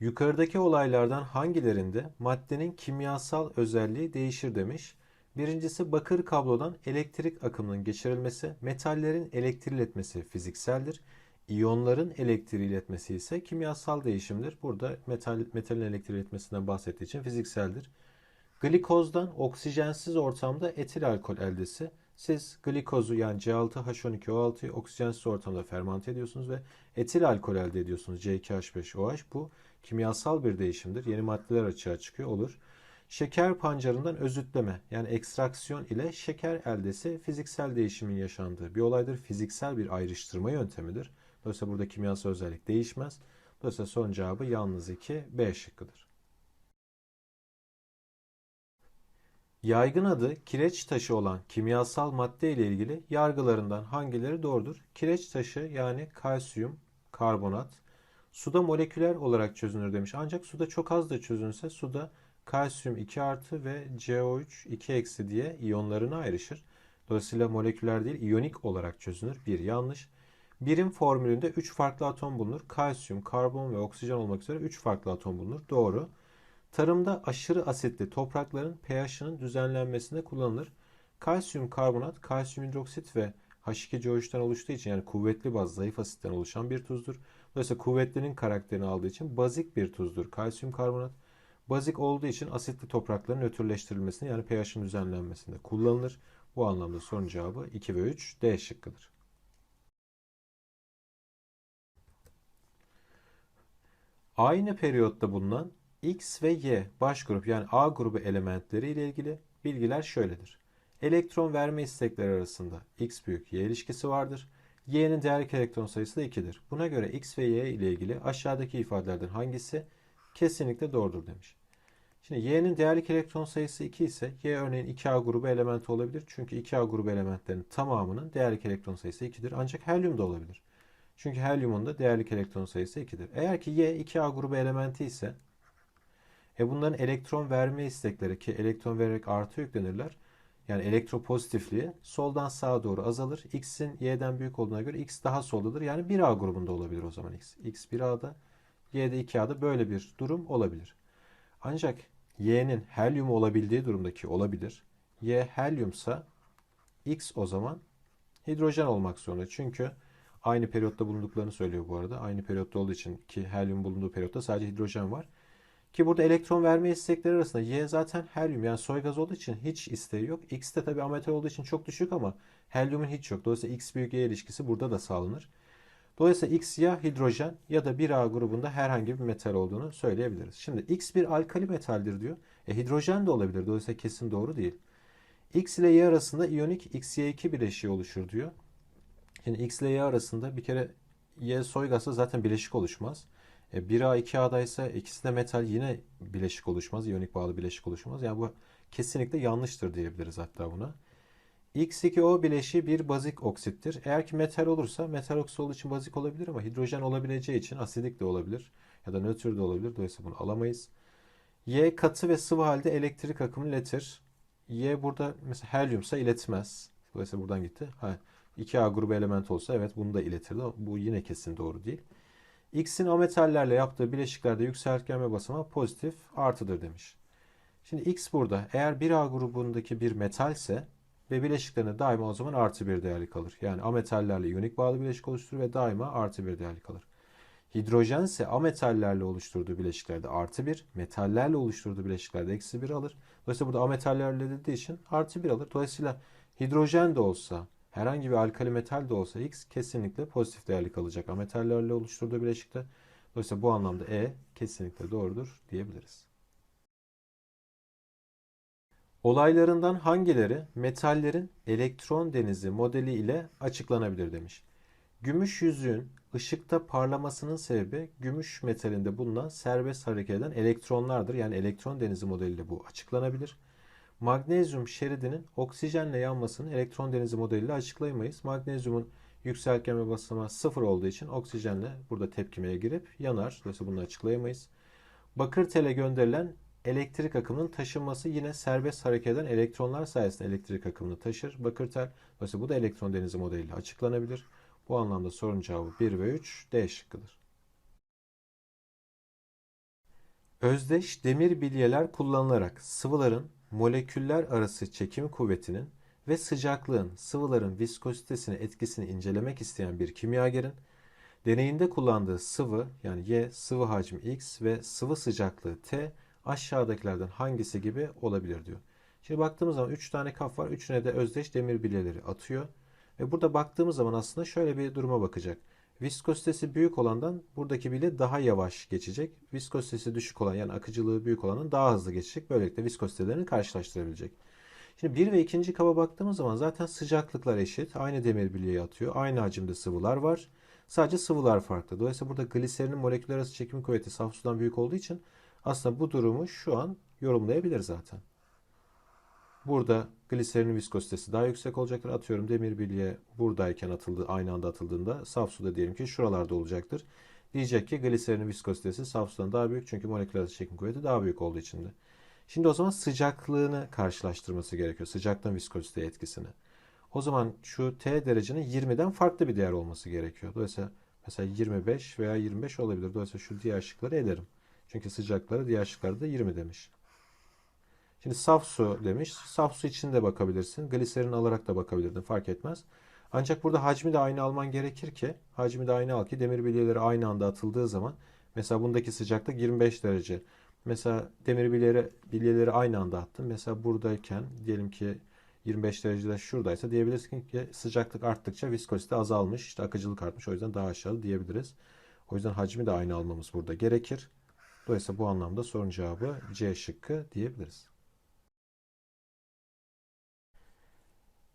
Yukarıdaki olaylardan hangilerinde maddenin kimyasal özelliği değişir demiş. Birincisi bakır kablodan elektrik akımının geçirilmesi, metallerin elektriği iletmesi fizikseldir. İyonların elektriği iletmesi ise kimyasal değişimdir. Burada metal, metalin elektriği iletmesinden bahsettiği için fizikseldir. Glikozdan oksijensiz ortamda etil alkol eldesi. Siz glikozu yani C6H12O6'yı oksijensiz ortamda fermante ediyorsunuz ve etil alkol elde ediyorsunuz. C2H5OH. Bu kimyasal bir değişimdir. Yeni maddeler açığa çıkıyor olur. Şeker pancarından özütleme yani ekstraksiyon ile şeker eldesi fiziksel değişimin yaşandığı bir olaydır. Fiziksel bir ayrıştırma yöntemidir. Dolayısıyla burada kimyasal özellik değişmez. Dolayısıyla son cevabı yalnız 2 B şıkkıdır. Yaygın adı kireç taşı olan kimyasal madde ile ilgili yargılarından hangileri doğrudur? Kireç taşı yani kalsiyum karbonat suda moleküler olarak çözünür demiş. Ancak suda çok az da çözünse suda kalsiyum 2 artı ve CO3 2 eksi diye iyonlarına ayrışır. Dolayısıyla moleküler değil iyonik olarak çözünür. Bir yanlış. Birim formülünde 3 farklı atom bulunur. Kalsiyum, karbon ve oksijen olmak üzere 3 farklı atom bulunur. Doğru. Tarımda aşırı asitli toprakların pH'ının düzenlenmesinde kullanılır. Kalsiyum karbonat, kalsiyum hidroksit ve H2CO3'ten oluştuğu için yani kuvvetli baz zayıf asitten oluşan bir tuzdur. Dolayısıyla kuvvetlinin karakterini aldığı için bazik bir tuzdur kalsiyum karbonat. Bazik olduğu için asitli toprakların nötrleştirilmesinde yani pH'ın düzenlenmesinde kullanılır. Bu anlamda sorun cevabı 2 ve 3 D şıkkıdır. Aynı periyotta bulunan X ve Y baş grup yani A grubu elementleri ile ilgili bilgiler şöyledir. Elektron verme istekleri arasında X büyük Y ilişkisi vardır. Y'nin değerlik elektron sayısı da 2'dir. Buna göre X ve Y ile ilgili aşağıdaki ifadelerden hangisi kesinlikle doğrudur demiş. Şimdi Y'nin değerlik elektron sayısı 2 ise Y örneğin 2A grubu elementi olabilir. Çünkü 2A grubu elementlerinin tamamının değerlik elektron sayısı 2'dir. Ancak helyum da olabilir. Çünkü helyumun da değerlik elektron sayısı 2'dir. Eğer ki Y 2A grubu elementi ise e bunların elektron verme istekleri ki elektron vererek artı yüklenirler. Yani elektropozitifliği soldan sağa doğru azalır. X'in Y'den büyük olduğuna göre X daha soldadır. Yani 1A grubunda olabilir o zaman X. X 1A'da, Y'de 2A'da böyle bir durum olabilir. Ancak Y'nin helyum olabildiği durumdaki olabilir. Y helyumsa X o zaman hidrojen olmak zorunda. Çünkü aynı periyotta bulunduklarını söylüyor bu arada. Aynı periyotta olduğu için ki helyum bulunduğu periyotta sadece hidrojen var. Ki burada elektron verme istekleri arasında Y zaten helyum yani soy gaz olduğu için hiç isteği yok. X de tabi ametal olduğu için çok düşük ama helyumun hiç yok. Dolayısıyla X büyük Y ilişkisi burada da sağlanır. Dolayısıyla X ya hidrojen ya da 1A grubunda herhangi bir metal olduğunu söyleyebiliriz. Şimdi X bir alkali metaldir diyor. E, hidrojen de olabilir. Dolayısıyla kesin doğru değil. X ile Y arasında iyonik XY2 bileşiği oluşur diyor. Şimdi X ile Y arasında bir kere Y soy gazı zaten bileşik oluşmaz. E, 1A 2A'da ise ikisi de metal yine bileşik oluşmaz. İyonik bağlı bileşik oluşmaz. Yani bu kesinlikle yanlıştır diyebiliriz hatta buna. X2O bileşiği bir bazik oksittir. Eğer ki metal olursa metal oksit olduğu için bazik olabilir ama hidrojen olabileceği için asidik de olabilir. Ya da nötr de olabilir. Dolayısıyla bunu alamayız. Y katı ve sıvı halde elektrik akımını iletir. Y burada mesela helyumsa iletmez. Dolayısıyla buradan gitti. Ha, 2A grubu element olsa evet bunu da iletirdi. Bu yine kesin doğru değil. X'in ametallerle yaptığı bileşiklerde yükseltgenme basamağı pozitif artıdır demiş. Şimdi X burada eğer 1A grubundaki bir metalse ve bileşiklerine daima o zaman artı bir değerli kalır. Yani ametallerle iyonik bağlı bileşik oluşturur ve daima artı bir değerli kalır. Hidrojen ise ametallerle oluşturduğu bileşiklerde artı bir, metallerle oluşturduğu bileşiklerde eksi bir alır. Dolayısıyla burada ametallerle dediği için artı bir alır. Dolayısıyla hidrojen de olsa, herhangi bir alkali metal de olsa X kesinlikle pozitif değerli kalacak. Ametallerle oluşturduğu bileşikte. Dolayısıyla bu anlamda E kesinlikle doğrudur diyebiliriz. Olaylarından hangileri metallerin elektron denizi modeli ile açıklanabilir demiş. Gümüş yüzüğün ışıkta parlamasının sebebi gümüş metalinde bulunan serbest hareket eden elektronlardır. Yani elektron denizi modeliyle bu açıklanabilir. Magnezyum şeridinin oksijenle yanmasını elektron denizi modeliyle açıklayamayız. Magnezyumun yükseltgenme basamağı sıfır olduğu için oksijenle burada tepkimeye girip yanar. Dolayısıyla bunu açıklayamayız. Bakır tele gönderilen elektrik akımının taşınması yine serbest hareket eden elektronlar sayesinde elektrik akımını taşır. Bakır tel. Dolayısıyla bu da elektron denizi modeliyle açıklanabilir. Bu anlamda sorun cevabı 1 ve 3 D şıkkıdır. Özdeş demir bilyeler kullanılarak sıvıların moleküller arası çekim kuvvetinin ve sıcaklığın sıvıların viskozitesine etkisini incelemek isteyen bir kimyagerin deneyinde kullandığı sıvı yani Y sıvı hacmi X ve sıvı sıcaklığı T aşağıdakilerden hangisi gibi olabilir diyor. Şimdi baktığımız zaman 3 tane kap var. Üçüne de özdeş demir bilyeleri atıyor. Ve burada baktığımız zaman aslında şöyle bir duruma bakacak. Viskozitesi büyük olandan buradaki bilye daha yavaş geçecek. Viskozitesi düşük olan yani akıcılığı büyük olanın daha hızlı geçecek. Böylelikle viskozitelerini karşılaştırabilecek. Şimdi bir ve ikinci kaba baktığımız zaman zaten sıcaklıklar eşit. Aynı demir bilyeye atıyor. Aynı hacimde sıvılar var. Sadece sıvılar farklı. Dolayısıyla burada gliserinin moleküler arası çekim kuvveti saf sudan büyük olduğu için aslında bu durumu şu an yorumlayabilir zaten. Burada gliserinin viskozitesi daha yüksek olacaktır. Atıyorum demir bilye buradayken atıldı, aynı anda atıldığında saf suda diyelim ki şuralarda olacaktır. Diyecek ki gliserinin viskozitesi saf sudan daha büyük çünkü moleküler çekim kuvveti daha büyük olduğu için de. Şimdi o zaman sıcaklığını karşılaştırması gerekiyor. Sıcaklığın viskozite etkisini. O zaman şu T derecenin 20'den farklı bir değer olması gerekiyor. Dolayısıyla mesela 25 veya 25 olabilir. Dolayısıyla şu diğer şıkları ederim. Çünkü sıcakları diğer şıklarda 20 demiş. Şimdi saf su demiş. Saf su için de bakabilirsin. Gliserin alarak da bakabilirdin. Fark etmez. Ancak burada hacmi de aynı alman gerekir ki hacmi de aynı al ki demir bilyeleri aynı anda atıldığı zaman mesela bundaki sıcaklık 25 derece. Mesela demir bilyeleri, bilyeleri aynı anda attın. Mesela buradayken diyelim ki 25 derecede şuradaysa diyebilirsin ki sıcaklık arttıkça viskozite azalmış. işte akıcılık artmış. O yüzden daha aşağı diyebiliriz. O yüzden hacmi de aynı almamız burada gerekir. Dolayısıyla bu anlamda sorun cevabı C şıkkı diyebiliriz.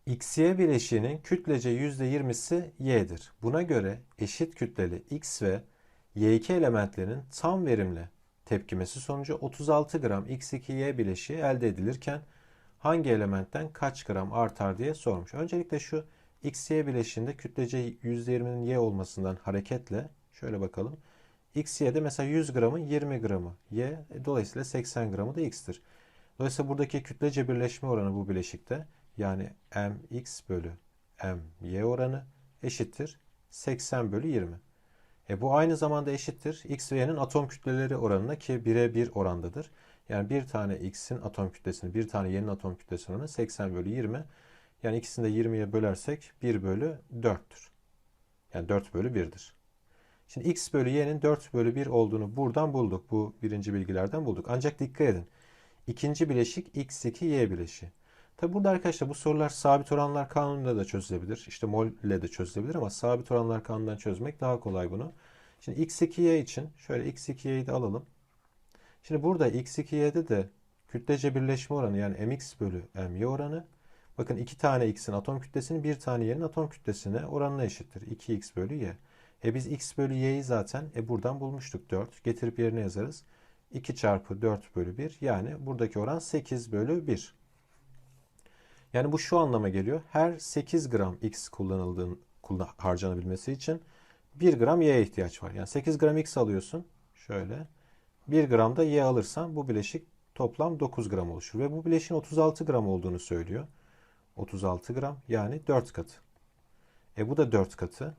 XY bileşiğinin kütlece %20'si Y'dir. Buna göre eşit kütleli X ve Y2 elementlerinin tam verimli tepkimesi sonucu 36 gram X2Y bileşiği elde edilirken hangi elementten kaç gram artar diye sormuş. Öncelikle şu XY bileşiğinde kütlece %20'nin Y olmasından hareketle şöyle bakalım. XY'de mesela 100 gramın 20 gramı Y, dolayısıyla 80 gramı da X'tir. Dolayısıyla buradaki kütlece birleşme oranı bu bileşikte yani mx bölü my oranı eşittir 80 bölü 20. E bu aynı zamanda eşittir x ve y'nin atom kütleleri oranına ki 1'e 1 orandadır. Yani bir tane x'in atom kütlesini bir tane y'nin atom kütlesi oranı 80 bölü 20. Yani ikisini de 20'ye bölersek 1 bölü 4'tür. Yani 4 bölü 1'dir. Şimdi x bölü y'nin 4 bölü 1 olduğunu buradan bulduk. Bu birinci bilgilerden bulduk. Ancak dikkat edin. İkinci bileşik x2 y bileşiği. Tabi burada arkadaşlar bu sorular sabit oranlar kanununda da çözülebilir. İşte mol ile de çözülebilir ama sabit oranlar kanunundan çözmek daha kolay bunu. Şimdi x2y için şöyle x2y'yi de alalım. Şimdi burada x2y'de de kütlece birleşme oranı yani mx bölü my oranı bakın iki tane x'in atom kütlesinin bir tane y'nin atom kütlesine oranına eşittir. 2x bölü y. E biz x bölü y'yi zaten e buradan bulmuştuk 4. Getirip yerine yazarız. 2 çarpı 4 bölü 1 yani buradaki oran 8 bölü 1. Yani bu şu anlama geliyor. Her 8 gram X kullanıldığın harcanabilmesi için 1 gram Y'ye ihtiyaç var. Yani 8 gram X alıyorsun. Şöyle. 1 gram da Y alırsan bu bileşik toplam 9 gram oluşur. Ve bu bileşiğin 36 gram olduğunu söylüyor. 36 gram yani 4 katı. E bu da 4 katı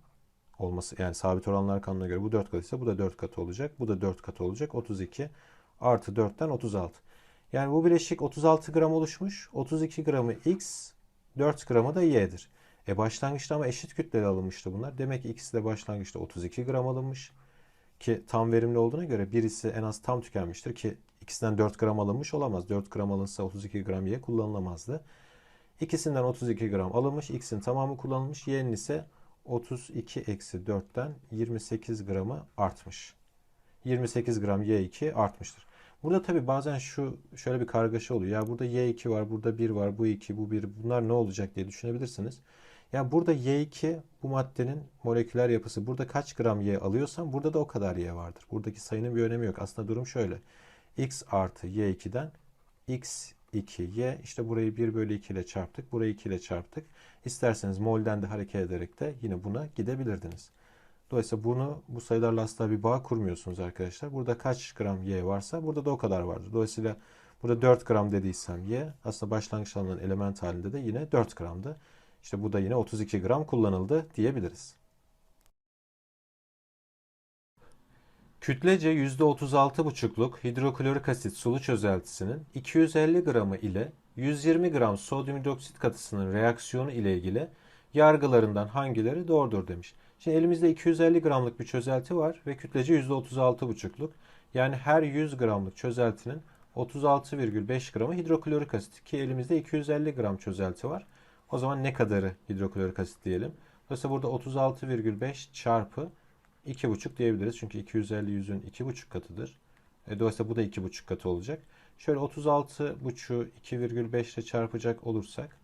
olması yani sabit oranlar kanununa göre bu 4 katı ise bu da 4 katı olacak. Bu da 4 katı olacak. 32 artı 4'ten 36. Yani bu bileşik 36 gram oluşmuş. 32 gramı X, 4 gramı da Y'dir. E başlangıçta ama eşit kütleli alınmıştı bunlar. Demek ki ikisi de başlangıçta 32 gram alınmış. Ki tam verimli olduğuna göre birisi en az tam tükenmiştir ki ikisinden 4 gram alınmış olamaz. 4 gram alınsa 32 gram Y kullanılamazdı. İkisinden 32 gram alınmış. X'in tamamı kullanılmış. Y'nin ise 32 eksi 4'ten 28 gramı artmış. 28 gram Y2 artmıştır. Burada tabi bazen şu şöyle bir kargaşa oluyor. Ya burada Y2 var, burada 1 var, bu 2, bu 1. Bunlar ne olacak diye düşünebilirsiniz. Ya burada Y2 bu maddenin moleküler yapısı. Burada kaç gram Y alıyorsan burada da o kadar Y vardır. Buradaki sayının bir önemi yok. Aslında durum şöyle. X artı Y2'den X2Y işte burayı 1 bölü 2 ile çarptık. Burayı 2 ile çarptık. İsterseniz molden de hareket ederek de yine buna gidebilirdiniz. Dolayısıyla bunu bu sayılarla asla bir bağ kurmuyorsunuz arkadaşlar. Burada kaç gram y varsa burada da o kadar vardır. Dolayısıyla burada 4 gram dediysem y aslında başlangıç alınan element halinde de yine 4 gramdı. İşte bu da yine 32 gram kullanıldı diyebiliriz. Kütlece %36,5'luk hidroklorik asit sulu çözeltisinin 250 gramı ile 120 gram sodyum hidroksit katısının reaksiyonu ile ilgili yargılarından hangileri doğrudur demiş. Şimdi elimizde 250 gramlık bir çözelti var ve kütlece %36,5'luk. Yani her 100 gramlık çözeltinin 36,5 gramı hidroklorik asit ki elimizde 250 gram çözelti var. O zaman ne kadarı hidroklorik asit diyelim. Dolayısıyla burada 36,5 çarpı 2,5 diyebiliriz. Çünkü 250 yüzün 2,5 katıdır. E, dolayısıyla bu da 2,5 katı olacak. Şöyle 36,5'u 2,5 ile çarpacak olursak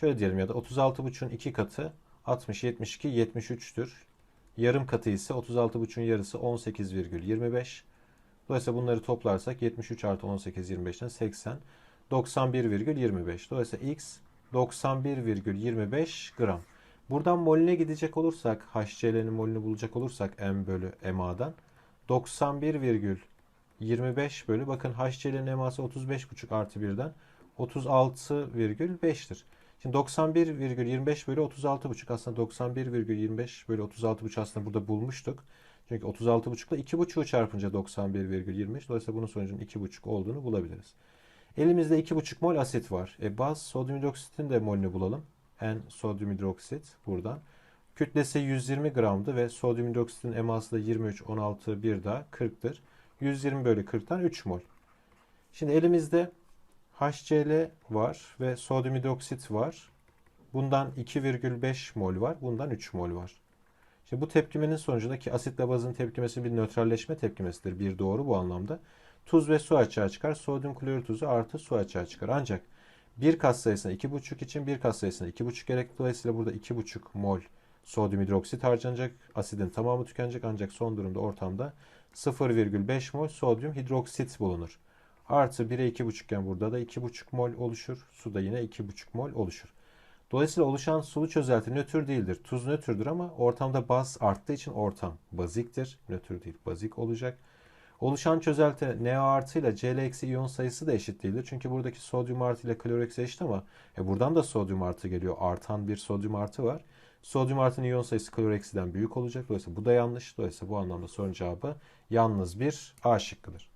şöyle diyelim ya da 36,5'un 2 katı 60, 72, 73'tür. Yarım katı ise 36,5'un yarısı 18,25. Dolayısıyla bunları toplarsak 73 artı 18, 25'ten 80, 91,25. Dolayısıyla x 91,25 gram. Buradan molüne gidecek olursak, HCl'nin molünü bulacak olursak M bölü MA'dan 91,25 bölü bakın HCl'nin MA'sı 35,5 artı 1'den 36,5'tir. Şimdi 91,25 bölü 36,5 aslında 91,25 bölü 36,5 aslında burada bulmuştuk. Çünkü 36,5 ile 2,5'u çarpınca 91,25. Dolayısıyla bunun sonucunun 2,5 olduğunu bulabiliriz. Elimizde 2,5 mol asit var. E baz sodyum hidroksitin de molünü bulalım. N sodyum hidroksit buradan. Kütlesi 120 gramdı ve sodyum hidroksitin eması da 23, 16, 1 daha 40'tır. 120 bölü 40'tan 3 mol. Şimdi elimizde HCl var ve sodyum hidroksit var. Bundan 2,5 mol var. Bundan 3 mol var. Şimdi bu tepkimenin sonucunda ki asitle bazın tepkimesi bir nötralleşme tepkimesidir. Bir doğru bu anlamda. Tuz ve su açığa çıkar. Sodyum klorür tuzu artı su açığa çıkar. Ancak bir kat sayısına 2,5 için bir kat sayısına 2,5 gerek. Dolayısıyla burada 2,5 mol sodyum hidroksit harcanacak. Asidin tamamı tükenecek ancak son durumda ortamda 0,5 mol sodyum hidroksit bulunur. Artı 1'e 2,5 iken burada da 2,5 mol oluşur. Suda yine 2,5 mol oluşur. Dolayısıyla oluşan sulu çözelti nötr değildir. Tuz nötrdür ama ortamda baz arttığı için ortam baziktir. Nötr değil bazik olacak. Oluşan çözelti Na artı ile Cl eksi iyon sayısı da eşit değildir. Çünkü buradaki sodyum artı ile klor eksi eşit ama e buradan da sodyum artı geliyor. Artan bir sodyum artı var. Sodyum artının iyon sayısı klor eksiden büyük olacak. Dolayısıyla bu da yanlış. Dolayısıyla bu anlamda sorunun cevabı yalnız bir A şıkkıdır.